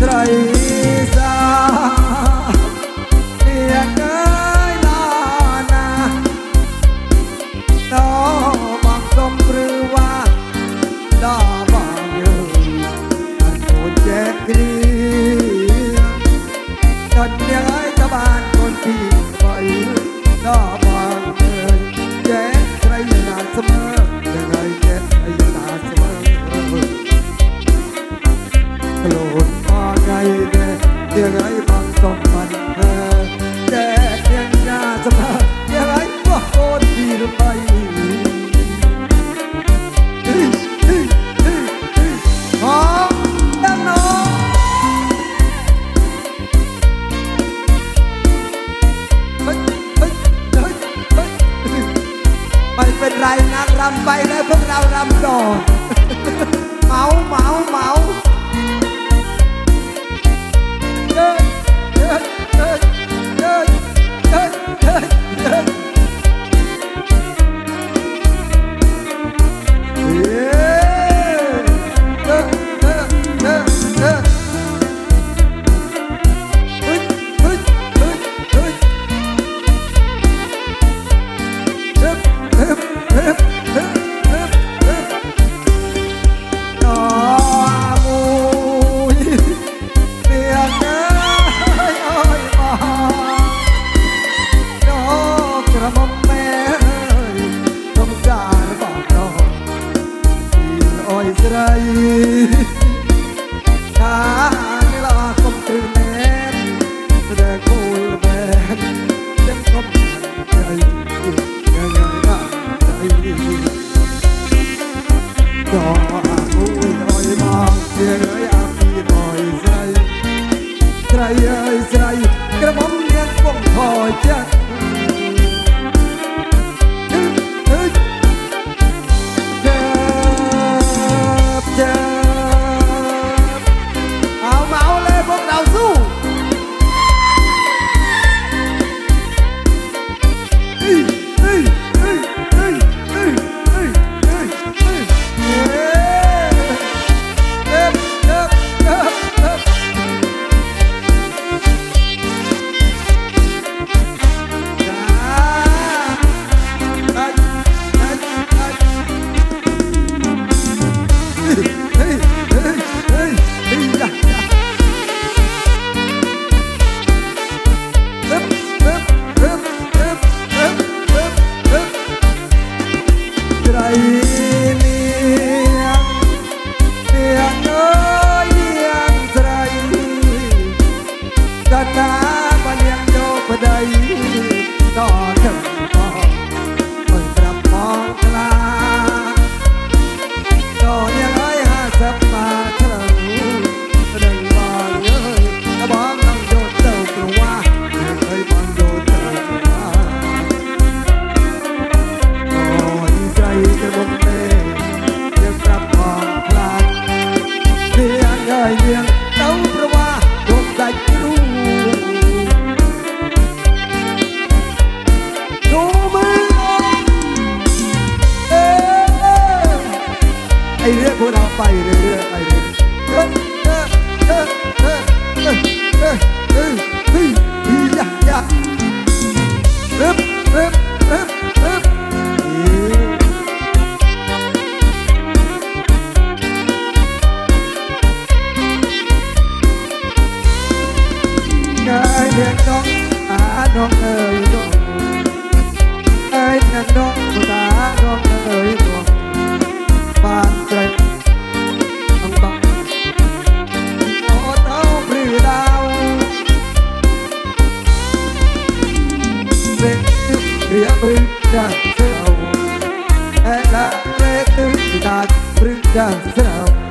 країна. รำไปแล้วพวกเรารำต่อ เมาเมาเมา aí. ไอเรื่องพวกเราไปเรื่อยๆไปเรื่อยเด็กน้องหาน้องเอ๋ยน้องไอ้นั่นน้องตาน้องเอ๋ย brudar serão É na festa que dá brudar serão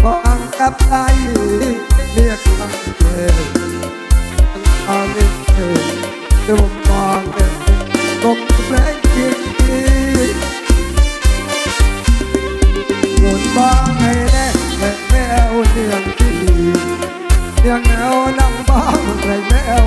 ความกับใจเรียกคำเดิมคำเดิมดูมองเดิมกบเล่นกินหยุดมองให้แน่และแมวเรื่องที่เรื่องแนวนั่งบ้างใส่แมว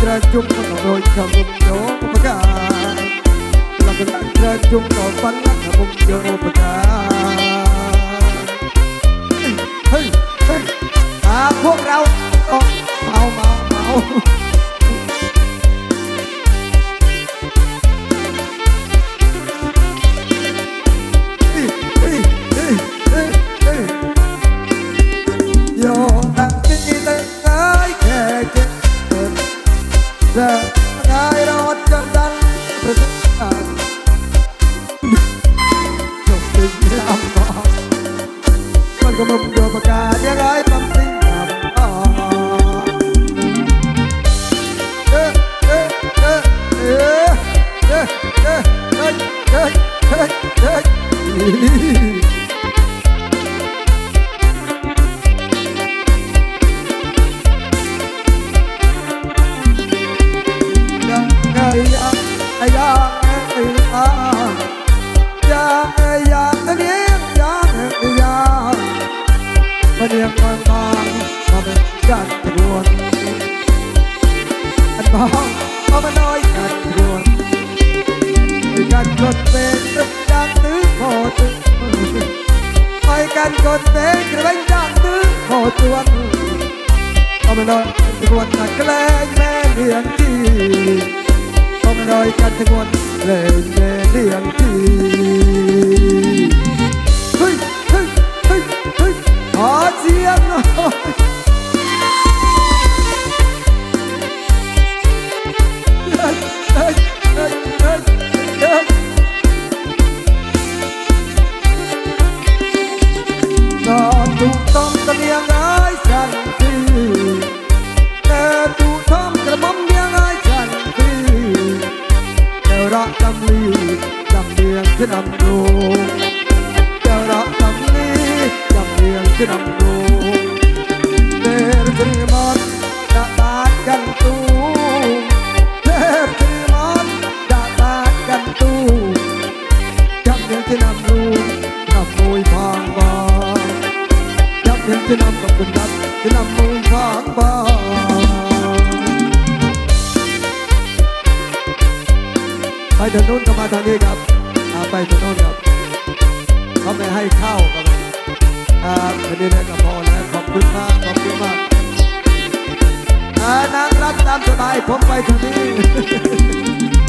ក្រជុំក៏ដូចកមុំយោបកាលោកក្រជុំក៏បានកមុំយោបកាហេអាពួកเราអោមកមក ก็มึงโดนประกาศยังไงปั๊มสิ่งลำก่อนเอ๊ะเอ๊ะเอ๊ะเอ๊ะเอ๊ะเอ๊ะเอ๊ะเอ๊ะเอ๊ะเอ๊ะ ตื้อโคตรเอามาหน่อยทุกวนนักแกล้งแม่เลี้ยงที่เอามาหน่อยกันทุกวนเล่นแม่เลี้ยงที่เฮ้ยเฮ้ยเฮ้ยเฮ้ยขอเสียงหน่อยำเลียงที่นำดูแต่รักจำลีจำเลียงที่นำดูเดรตรีมันจะตาดกันตูเดรตรีมันจะตาดกันตูจำเลียงที่นำดูนำมวยพางบางยับเห็นที่นำกับคุณยับที่นำมือข้างบ้าไปทางนู้นก็มาทางนี้ครับาไปทางนู้นครับเขาไม่ให้เข้าครับครับวันนี้ได้กับพอแล้วขอบคุณมากขอบคุณมากอ่านางรักตามสบายผมไปทางนี้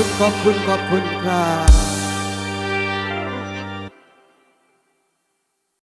คุณขอบคุณขอบคุณครับ